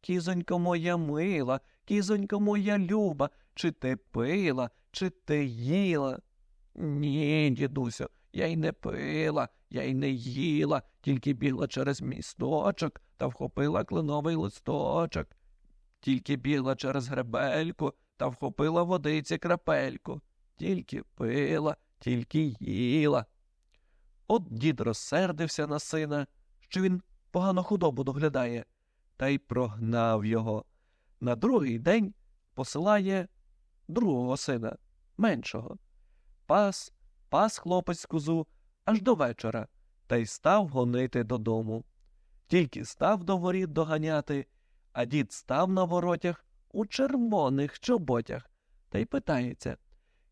Кізонько моя мила, кізонько моя люба, чи ти пила, чи ти їла? Ні, дідусю, я й не пила, я й не їла, тільки бігла через місточок та вхопила кленовий листочок. Тільки бігла через гребельку та вхопила водиці крапельку. Тільки пила, тільки їла. От дід розсердився на сина, що він погано худобу доглядає, та й прогнав його. На другий день посилає другого сина, меншого. Пас, пас хлопець козу аж до вечора, та й став гонити додому. Тільки став до воріт доганяти, а дід став на воротях у червоних чоботях та й питається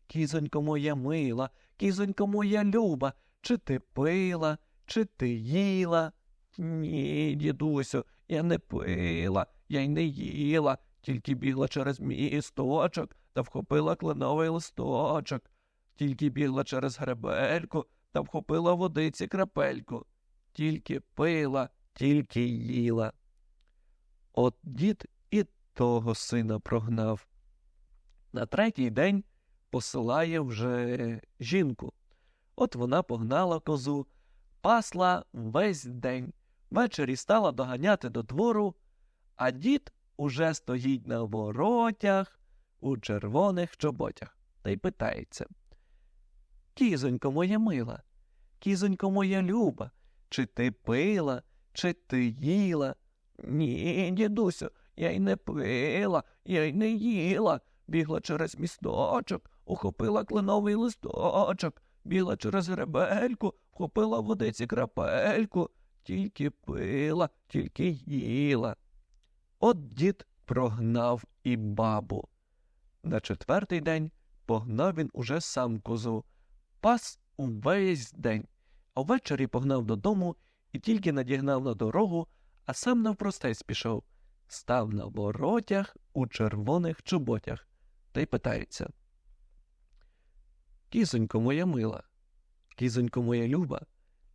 Кізонько моя мила, кізонько моя люба, чи ти пила, чи ти їла? Ні, дідусю, я не пила, я й не їла, тільки бігла через місточок та вхопила кленовий листочок, тільки бігла через гребельку та вхопила водиці крапельку, тільки пила, тільки їла. От дід і того сина прогнав. На третій день посилає вже жінку. От вона погнала козу, пасла весь день, ввечері стала доганяти до двору, а дід уже стоїть на воротях у червоних чоботях та й питається. Кізонько моя мила, кізонько моя люба, чи ти пила, чи ти їла? Ні, дідусю, я й не пила, я й не їла. Бігла через місточок, ухопила кленовий листочок, бігла через гребельку, вхопила водиці крапельку, тільки пила, тільки їла. От дід прогнав і бабу. На четвертий день погнав він уже сам козу, пас увесь день, а ввечері погнав додому і тільки надігнав на дорогу, а сам навпростець пішов, став на воротях у червоних чоботях та й питається. Кізонько моя мила, кізонько моя люба,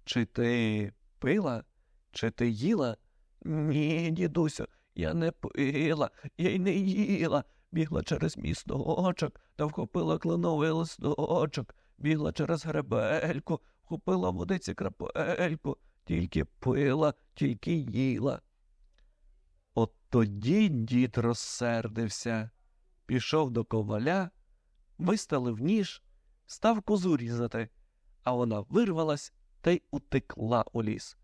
чи ти пила, чи ти їла? Ні, дідусю, я не пила, я й не їла. Бігла через місточок та вхопила кленовий листочок, бігла через гребельку, вхопила водиці крапельку, тільки пила, тільки їла. От тоді дід розсердився, пішов до коваля, виставив ніж, став козу різати, а вона вирвалась та й утекла у ліс.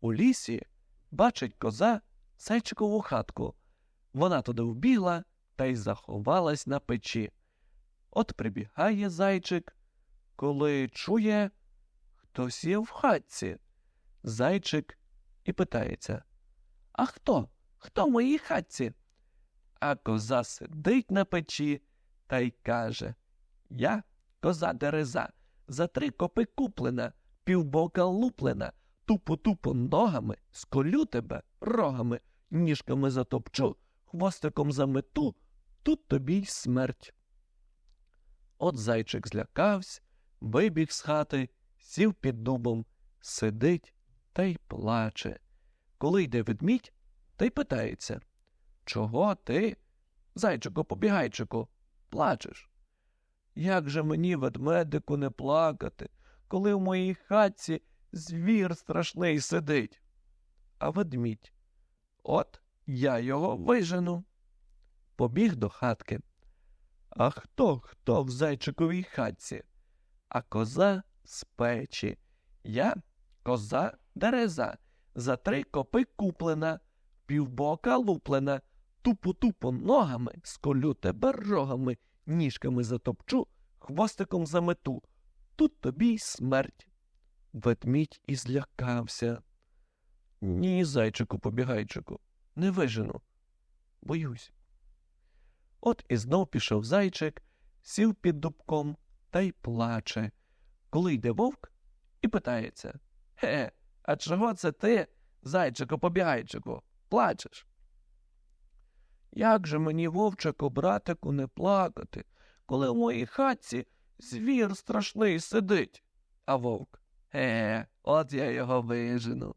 У лісі бачить коза зайчикову хатку. Вона туди вбігла та й заховалась на печі. От прибігає зайчик, коли чує, хтось є в хатці. Зайчик і питається А хто? Хто в моїй хатці? А коза сидить на печі та й каже Я, коза дереза, за три копи куплена, півбока луплена, тупо-тупо ногами, сколю тебе рогами, ніжками затопчу, хвостиком замету, тут тобі й смерть. От зайчик злякався, вибіг з хати, сів під дубом, сидить та й плаче. Коли йде ведмідь, та й питається Чого ти, зайчику побігайчику, плачеш? Як же мені, ведмедику, не плакати, коли в моїй хатці звір страшний сидить? А ведмідь, от я його вижену. Побіг до хатки. А хто хто в зайчиковій хатці? А коза з печі. Я коза дереза, за три копи куплена, півбока луплена, тупо-тупо ногами, сколю тебе рогами, ніжками затопчу, хвостиком замету. Тут тобі й смерть. Ведмідь і злякався. Ні, зайчику побігайчику, не вижену. боюсь. От і знов пішов зайчик, сів під дубком та й плаче. Коли йде вовк і питається Ге, а чого це ти, зайчику побігайчику, плачеш? Як же мені, вовчику, братику, не плакати, коли в моїй хатці звір страшний сидить? А вовк. Е, от я його вижену.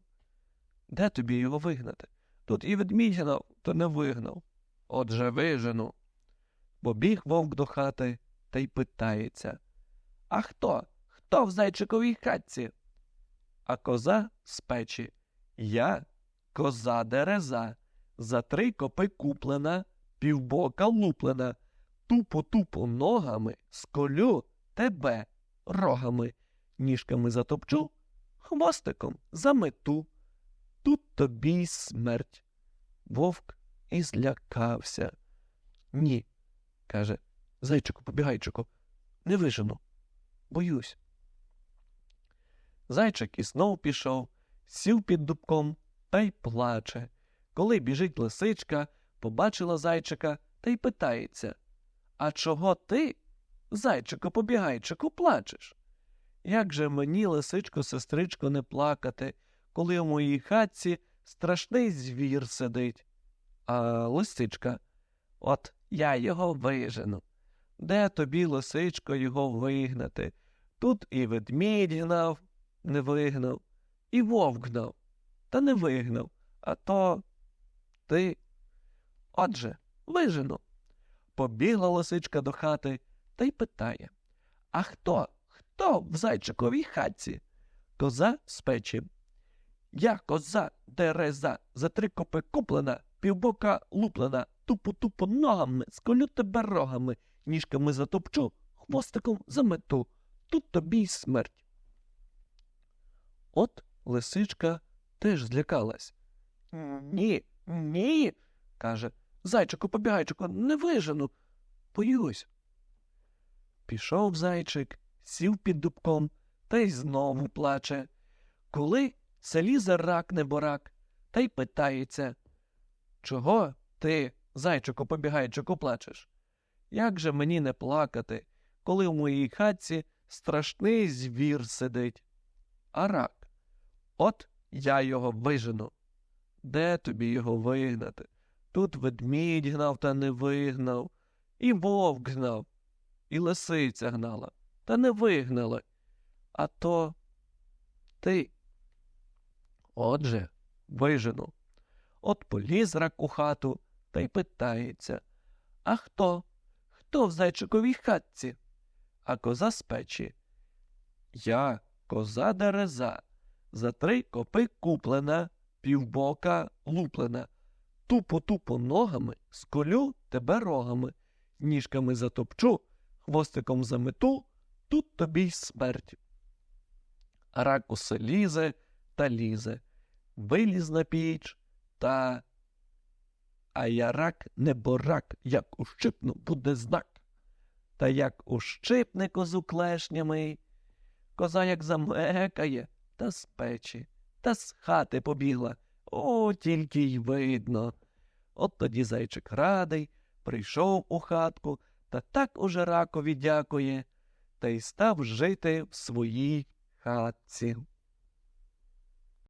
Де тобі його вигнати? Тут і ведмідь то не вигнав. Отже вижену. Побіг вовк до хати та й питається. А хто? Хто в зайчиковій хатці? А коза з печі. Я коза дереза, за три копи куплена, півбока луплена, тупо-тупо ногами сколю тебе рогами, ніжками затопчу, хвостиком замету. Тут тобі й смерть. Вовк і злякався. Ні, каже, зайчику, побігайчику, не вижену. Боюсь. Зайчик і знов пішов, сів під дубком та й плаче. Коли біжить лисичка, побачила зайчика та й питається А чого ти, зайчику, побігайчику, плачеш? Як же мені, лисичко, сестричко, не плакати, коли у моїй хатці страшний звір сидить? А лисичка, от я його вижену. Де тобі, лисичко, його вигнати? Тут і ведмідь гнав, не вигнав, і вовк гнав, та не вигнав, а то ти. Отже, вижену. Побігла лисичка до хати та й питає А хто? Хто в зайчиковій хатці? Коза з печі. Я коза дереза, за три копи куплена, півбока луплена, тупо-тупо ногами, сколю тебе рогами, ніжками затопчу, хвостиком замету. Тут тобі й смерть. От лисичка теж злякалась. Ні, ні, каже, зайчику, побігайчику, не вижену. Боюсь. Пішов зайчик, сів під дубком та й знову плаче. Коли це лізе рак неборак, та й питається Чого ти, зайчику, побігайчику, плачеш? Як же мені не плакати, коли в моїй хатці страшний звір сидить? А рак, от я його вижену. Де тобі його вигнати? Тут ведмідь гнав та не вигнав, і вовк гнав, і лисиця гнала, та не вигнали. А то ти. Отже, вижену. От поліз рак у хату та й питається А хто? Хто в зайчиковій хатці? А коза з печі. Я коза дереза, за три копи куплена, півбока луплена. Тупо-тупо ногами сколю тебе рогами, ніжками затопчу, хвостиком замету, тут тобі й смерть. А рак усе лізе та лізе, виліз на піч та. А я рак не борак, як ущипну, буде знак. Та як ущипне козу клешнями, коза як замекає, та з печі, та з хати побігла. О, тільки й видно. От тоді зайчик радий, прийшов у хатку та так уже ракові дякує, та й став жити в своїй хатці.